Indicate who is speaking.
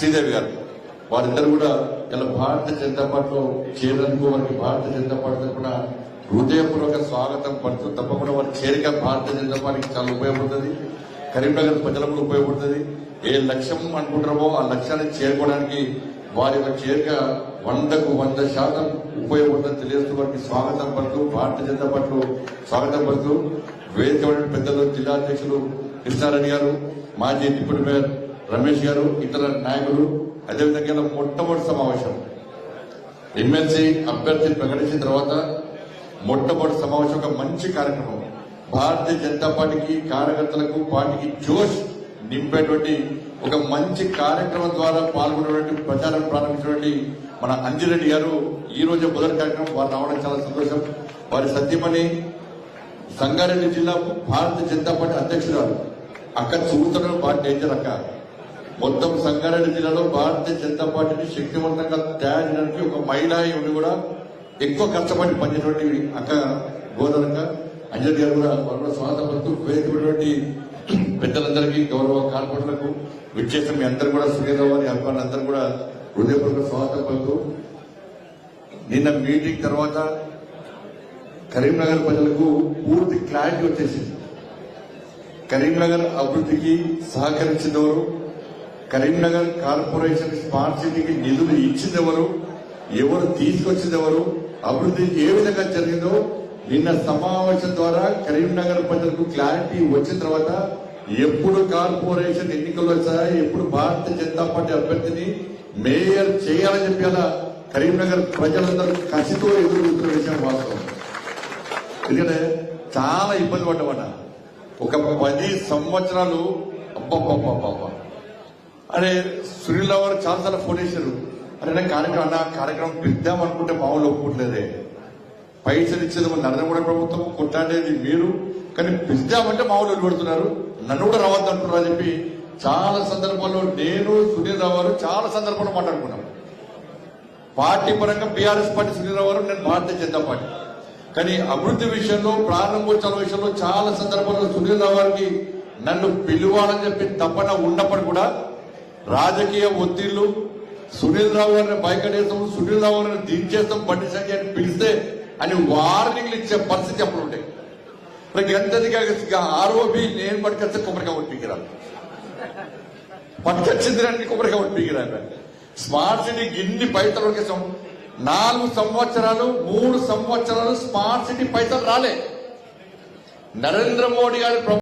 Speaker 1: శ్రీదేవి గారు వారిద్దరు కూడా ఇలా భారతీయ జనతా పార్టీలో చేరేందుకు వారికి భారతీయ జనతా పార్టీ తరఫున హృదయపూర్వక స్వాగతం పడుతూ తప్పకుండా వారి చేరిక భారతీయ జనతా పార్టీకి చాలా ఉపయోగపడుతుంది. కరీంనగర్ ప్రజలకు కూడా ఉపయోగపడుతుంది. ఏ లక్ష్యం అనుకుంటారో ఆ లక్ష్యాన్ని చేరుకోవడానికి వారి యొక్క చేరిక వందకు వంద శాతం ఉపయోగపడుతుంది తెలియజేస్తూ వారికి స్వాగతం పడుతూ భారతీయ జనతా పార్టీలో స్వాగతం పడుతూ వేదిక పెద్దలు జిల్లా అధ్యక్షులు కృష్ణారెడ్డి గారు మాజీ డిప్యూటీ మేయర్ రమేష్ గారు ఇతర నాయకులు అదేవిధంగా మొట్టమొదటి సమావేశం. ఎమ్మెల్సీ అభ్యర్థి ప్రకటించిన తర్వాత మొట్టమొదటి సమావేశం ఒక మంచి కార్యక్రమం. భారతీయ జనతా పార్టీకి కార్యకర్తలకు పార్టీకి జోష్ నింపేటువంటి ఒక మంచి కార్యక్రమం ద్వారా పాల్గొనేటువంటి ప్రచారం ప్రారంభించినటువంటి మన అంజిరెడ్డి గారు ఈ రోజు మొదటి కార్యక్రమం. వారు రావడం చాలా సంతోషం. వారి సత్యమని సంగారెడ్డి జిల్లా భారతీయ జనతా పార్టీ అధ్యక్షురాలు. అక్క చూపుతున్న బాగా డేంజర్ అక్క. మొత్తం సంగారెడ్డి జిల్లాలో భారతీయ జనతా పార్టీని శక్తివంతంగా తయారు చేయడానికి ఒక మహిళ ఉండి కూడా ఎక్కువ కష్టపడి పనిచేటువంటి అక్క గోదరక్క అంజలి గారు కూడా వారు కూడా స్వాగతం పడుతూ పెద్దలందరికీ గౌరవ కార్పొరేటర్లకు విచ్చేసిన మీ అందరూ కూడా సునీల వారి అభిమానులు అందరూ కూడా హృదయపూర్వక స్వాగతం పలుతూ నిన్న మీటింగ్ తర్వాత కరీంనగర్ ప్రజలకు పూర్తి క్లారిటీ వచ్చేసింది. కరీంనగర్ అభివృద్ధికి సహకరించినవారు కరీంనగర్ కార్పొరేషన్ స్మార్ట్ సిటీకి నిధులు ఇచ్చిందెవరు? ఎవరు తీసుకొచ్చిందెవరు? అభివృద్ధి ఏ విధంగా జరిగిందో నిన్న సమావేశం ద్వారా కరీంనగర్ ప్రజలకు క్లారిటీ వచ్చిన తర్వాత ఎప్పుడు కార్పొరేషన్ ఎన్నికలు వచ్చాయి ఎప్పుడు భారతీయ జనతా పార్టీ అభ్యర్థిని మేయర్ చేయాలని చెప్పి కరీంనగర్ ప్రజలందరూ కసితో ఎదురు చూస్తున్న విషయం వాస్తవం. ఎందుకంటే చాలా ఇబ్బంది పడ్డమాట. ఒక పది సంవత్సరాలు అబ్బబ్బబ్బబ్బ అరే సునీల్ రావు చాలా చాలాసార్లు ఫోన్ చేశారు. అరే నా కార్యక్రమం అన్న కార్యక్రమం పిద్దాం అనుకుంటే మామూలు ఒప్పుకోవట్లేదే పైసలు ఇచ్చేది మన నరేంద్ర మోడీ ప్రభుత్వం కొట్టాడేది మీరు కానీ పిద్దామంటే మామూలు పెడుతున్నారు నన్ను కూడా రావద్దు అంటున్నారు అని చెప్పి చాలా సందర్భాల్లో నేను సునీల్ రావు చాలా సందర్భాల్లో మాట్లాడుకున్నాం. పార్టీ పరంగా బీఆర్ఎస్ పార్టీ సునీల్ రావు నేను భారతీయ జనతా పార్టీ. కానీ అభివృద్ధి విషయంలో ప్రారంభోత్సవాల విషయంలో చాలా సందర్భాల్లో సునీల్ రావు గారికి నన్ను పిలువాలని చెప్పి తప్పన ఉన్నప్పుడు కూడా రాజకీయ ఒత్తిళ్ళు సునీల్ రావు గారిని బయకడేస్తాం సునీల్ రావు గారిని దించేస్తాం బండి సంజయ్ అని పిలిస్తే అని వార్నింగ్లు ఇచ్చే పరిస్థితి అప్పుడు ఉంటాయి మరి ఎంతదిగా ఆరోపి నేను పట్టుకొస్తే కొబ్బరికాయ కొట్టికిరాను పట్టుకొచ్చింది రండి కొబ్బరికాయ కొట్టికిరాను స్మార్ట్ సిటీ గిన్ని పైసలు ఉడికేసాం నాలుగు సంవత్సరాలు మూడు సంవత్సరాలు స్మార్ట్ సిటీ పైసలు రాలే. నరేంద్ర మోడీ గారి